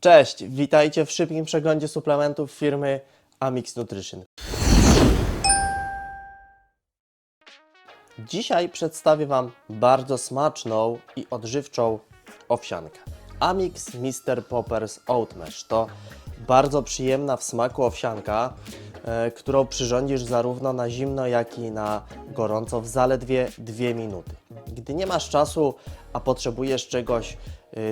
Cześć, witajcie w szybkim przeglądzie suplementów firmy Amix Nutrition. Dzisiaj przedstawię Wam bardzo smaczną i odżywczą owsiankę. Amix Mr. Poppers Oat Mash to bardzo przyjemna w smaku owsianka, którą przyrządzisz zarówno na zimno, jak i na gorąco w zaledwie 2 minuty. Gdy nie masz czasu, a potrzebujesz czegoś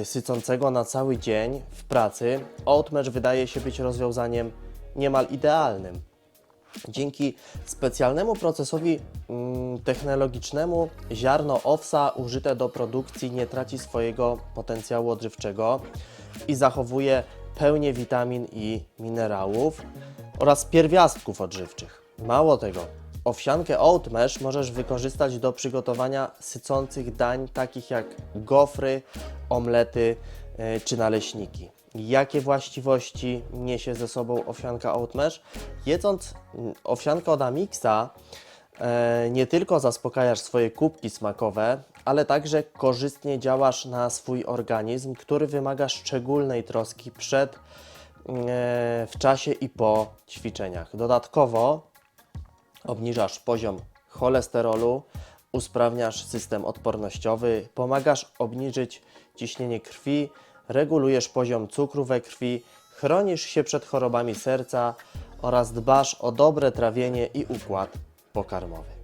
y, sycącego na cały dzień w pracy, Oat Mash wydaje się być rozwiązaniem niemal idealnym. Dzięki specjalnemu procesowi mm, technologicznemu ziarno owsa użyte do produkcji nie traci swojego potencjału odżywczego i zachowuje pełnię witamin i minerałów oraz pierwiastków odżywczych. Mało tego, owsiankę oat możesz wykorzystać do przygotowania sycących dań takich jak gofry, omlety e, czy naleśniki. Jakie właściwości niesie ze sobą owsianka oat? Jedząc mm, owsiankę od Amixa, e, nie tylko zaspokajasz swoje kubki smakowe, ale także korzystnie działasz na swój organizm, który wymaga szczególnej troski przed, w czasie i po ćwiczeniach. Dodatkowo obniżasz poziom cholesterolu, usprawniasz system odpornościowy, pomagasz obniżyć ciśnienie krwi, regulujesz poziom cukru we krwi, chronisz się przed chorobami serca oraz dbasz o dobre trawienie i układ pokarmowy.